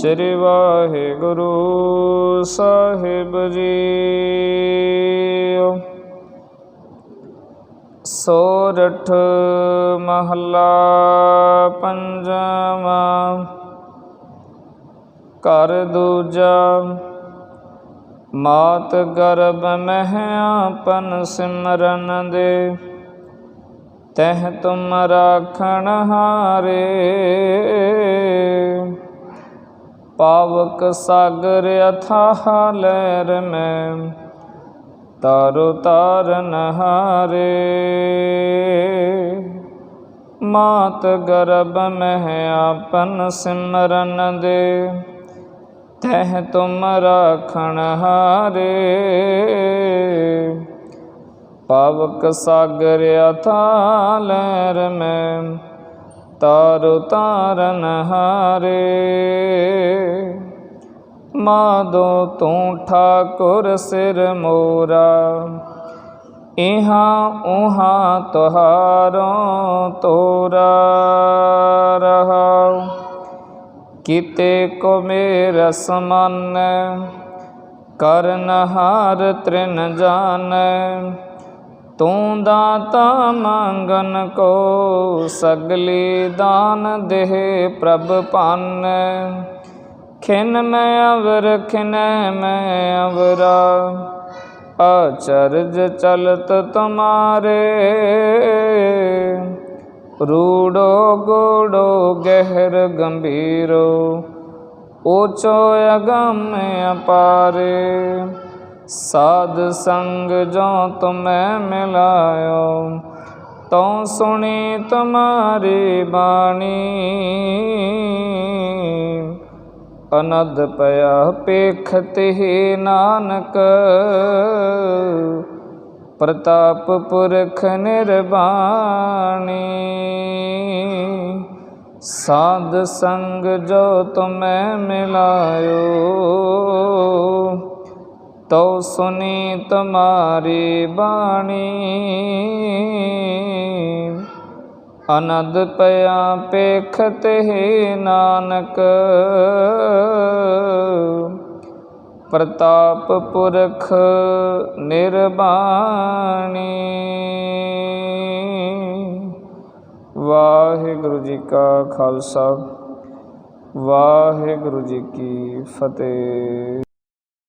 ਸ੍ਰੀ ਵਾਹਿਗੁਰੂ ਸਾਹਿਬ ਜੀ। ਸੋਰਠ ਮਹੱਲਾ ਪੰਜਵਾਂ। ਘਰ ਦੂਜਾ। ਮਾਤ ਗਰਭ ਮਹਿ ਆਪਨ ਸਿਮਰਨ ਦੇ। ਤਹ ਤੁਮ ਰਾਖਣ ਹਾਰੇ। ਪਾਵਕ ਸਾਗਰ ਅਥਾਹ ਲਹਿਰ ਮੈਂ, ਤਾਰੋ ਤਾਰਨ ਹਾਰੇ ਮਾਤ ਗਰਭ ਮਹਿ ਆਪਨ ਸਿਮਰਨ ਦੇ, ਤਹ ਤੁਮ ਰਾਖਣ ਹਾਰੇ। ਪਾਵਕ ਸਾਗਰ ਅਥਾ ਲਹਿਰ ਮੈਂ ਤਾਰੋ ਤਾਰਨ ਹਾਰੇ। ਮਾਦੋ ਤੂੰ ਠਾਕੁਰ ਸਿਰ ਮੋਰਾ। ਇਹਾਂ ਉਹਾਂ ਤੁਹਾਰੋ ਤੋਰਾ ਰਹਾਉ। ਕੀਤੇ ਕੋ ਮੇਰ ਸਮਾਨ, ਕਰਨ ਹਾਰ ਤ੍ਰਿਨ ਜਾਣੈ ਤੂੰ ਦਾਤਾ ਮੰਗਨ ਕੋ, ਸਗਲੀ ਦਾਨ ਦੇਹ ਪ੍ਰਭ ਪਾਨ। ਖਿਨ ਮੈਂ ਅਵਰ, ਖਿਨ ਮੈਂ ਅਵਰਾ, ਅਚਰਜ ਚਲਤ ਤੁਮਾਰੇ। ਰੂੜੋ ਗੋੜੋ ਗਹਿਰ ਗੰਭੀਰੋ, ਊਚੋ ਅਗਮ ਅਪਾਰੇ। ਸਾਧ ਸੰਗ ਜੋ ਤੁਮੈ ਮਿਲਾਇਓ, ਤਉ ਸੁਣੀ ਤੁਮਾਰੀ ਬਾਣੀ। ਅਨਦ ਪਿਆ ਪੇਖਤ ਹੀ ਨਾਨਕ, ਪ੍ਰਤਾਪ ਪੁਰਖ ਨਿਰਬਾਣੀ। ਸਾਧ ਸੰਗ ਜੋ ਤੁਮੈ ਮਿਲਾਇਓ ਤਉ ਸੁਨੀ ਤੁਮਾਰੀ ਬਾਣੀ। ਅਨੰਦ ਪਿਆ ਪੇਖਤ ਹੈ ਨਾਨਕ। ਪ੍ਰਤਾਪ ਪੁਰਖ ਨਿਰਬਾਣੀ। ਵਾਹਿਗੁਰੂ ਜੀ ਕਾ ਖਾਲਸਾ। ਵਾਹਿਗੁਰੂ ਜੀ ਕੀ ਫਤਿਹ।